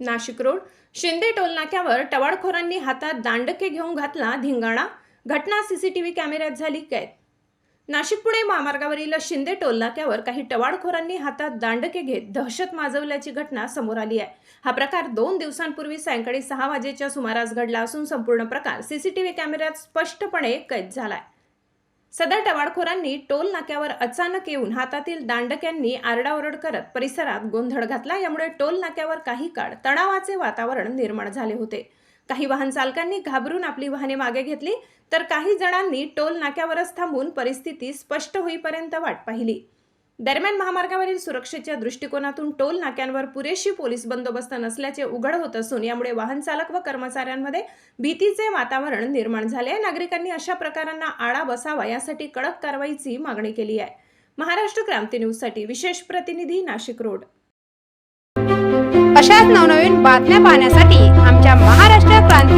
Nashik road. Shinde टोलनाक्यावर टवाळखोरांनी हातात दांडके घेऊन घातला धिंगाणा. घटना सीसीटीव्ही कॅमेऱ्यात झाली कैद. नाशिक पुणे महामार्गावरील शिंदे टोलनाक्यावर काही टवाळखोरांनी हातात दांडके घेत दहशत माजवल्याची घटना समोर आली आहे. हा प्रकार दोन दिवसांपूर्वी सायंकाळी सहा वाजेच्या सुमारास घडला असून संपूर्ण प्रकार सीसीटीव्ही कॅमेऱ्यात स्पष्टपणे कैद झाला आहे सदर टवाळखोरांनी टोल नाक्यावर अचानक येऊन हातातील दांडक्यांनी आरडाओरड करत परिसरात गोंधळ घातला. यामुळे टोल नाक्यावर काही काळ तणावाचे वातावरण निर्माण झाले होते. काही वाहन चालकांनी घाबरून आपली वाहने मागे घेतली तर काही जणांनी टोल नाक्यावरच थांबून परिस्थिती स्पष्ट होईपर्यंत वाट पाहिली. दरम्यान महामार्गावरील सुरक्षेच्या दृष्टिकोनातून टोल नाक्यांवर पुरेशी पोलीस बंदोबस्त नसल्याचे उघड होत असून यामुळे वाहन चालक व कर्मचाऱ्यांमध्ये भीतीचे वातावरण निर्माण झाले नागरिकांनी अशा प्रकारांना आळा बसावा यासाठी कडक कारवाईची मागणी केली आहे. महाराष्ट्र क्रांती न्यूजसाठी विशेष प्रतिनिधी नाशिक रोड. अशाच नवनवीन बातम्या पाहण्यासाठी आमच्या महाराष्ट्र क्रांती